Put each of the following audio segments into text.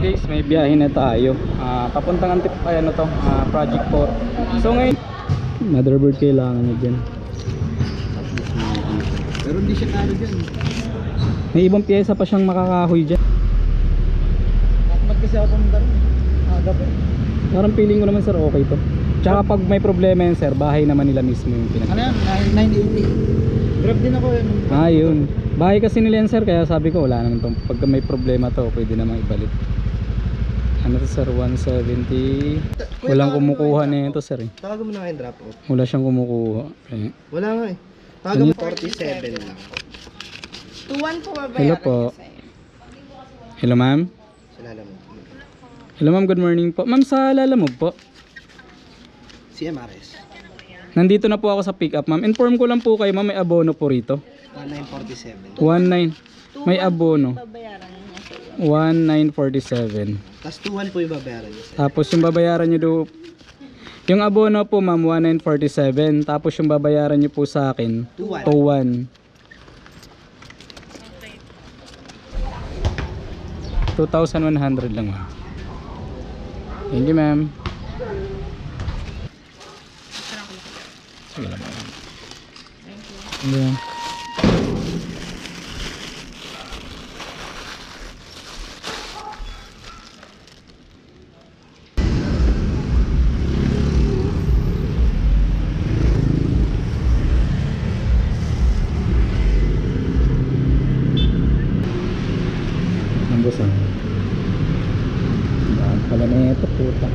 guys, may biyahe na tayo. Ah, papuntang Antip ay ano to, ah, Project 4. So ngayon, motherboard kailangan niya dyan. Pero hindi siya kaya dyan. May ibang pyesa pa siyang makakahoy dyan. Ba't kasi ako pumunta rin? Aga pa. Parang feeling ko naman sir okay to. Tsaka pag may problema yan sir, bahay naman nila mismo yung pinag Ano yan? 980. Grab din ako yun. Ah, yun. Bahay kasi nila yan sir, kaya sabi ko wala naman to. Pag may problema to, pwede namang ibalik. Ano to sir, 170. Walang kumukuha na ito sir eh. Tawagan mo na kayo drop off. Wala siyang kumukuha. Kaya, Wala nga eh. Tawagan mo 47 lang. Tuwan po ba Hello po. Hello ma'am. Salala mo. Hello ma'am, good morning po. Ma'am, sa Lalamove po. Si MRS. Nandito na po ako sa pick up ma'am. Inform ko lang po kayo ma'am, may abono po rito. 1947. 19. May abono. Babayaran. 1947. Tapos 21 po yung babayaran niya sir. Tapos yung babayaran nyo do yung abono po ma'am 1947 tapos yung babayaran nyo po sa akin 21. 21 2,100 lang ma'am Thank you ma'am Sige lang ma'am Thank you Ang boss ah Daan pala na ito puta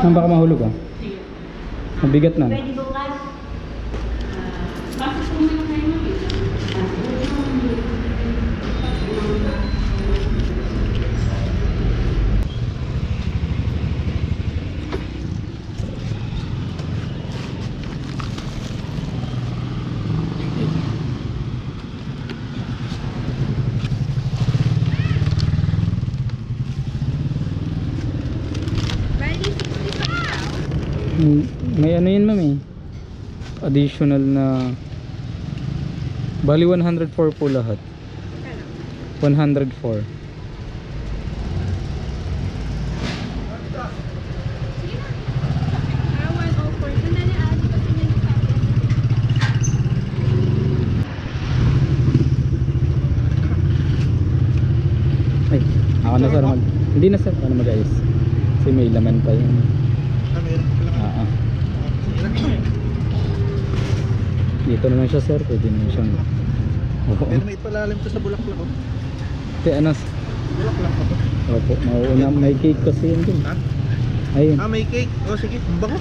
Ma'am, baka mahulog ah Mabigat na Pwede? May ano yun ma'am eh. Additional na Bali 104 po lahat. 104 Ay, ako na sir. Mag Hindi na sir, ako na mag-ayos. Kasi may laman pa yun Ah, meron ko lang. Ah, ah. Dito naman siya sir, pwede naman siyang Oo. Pero may palalim to sa bulaklak oh. Te, ano? Bulaklak ako. Opo, mauuna may cake kasi yun din. Ha? Ayun. Ah, may cake. Oh, sige. Ang bango.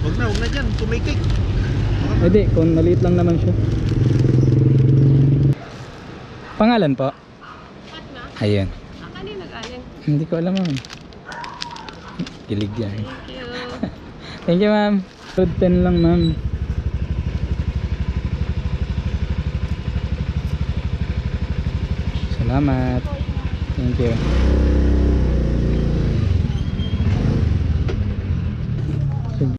Huwag na, huwag na dyan. Kung may cake. Ay di, kung maliit lang naman siya. Pangalan po? Fatma? Ayun. Ah, kanina galing. Hindi ko alam ma'am. Kilig yan. Thank you. Thank you ma'am. Road 10 lang ma'am. Salamat. Thank you.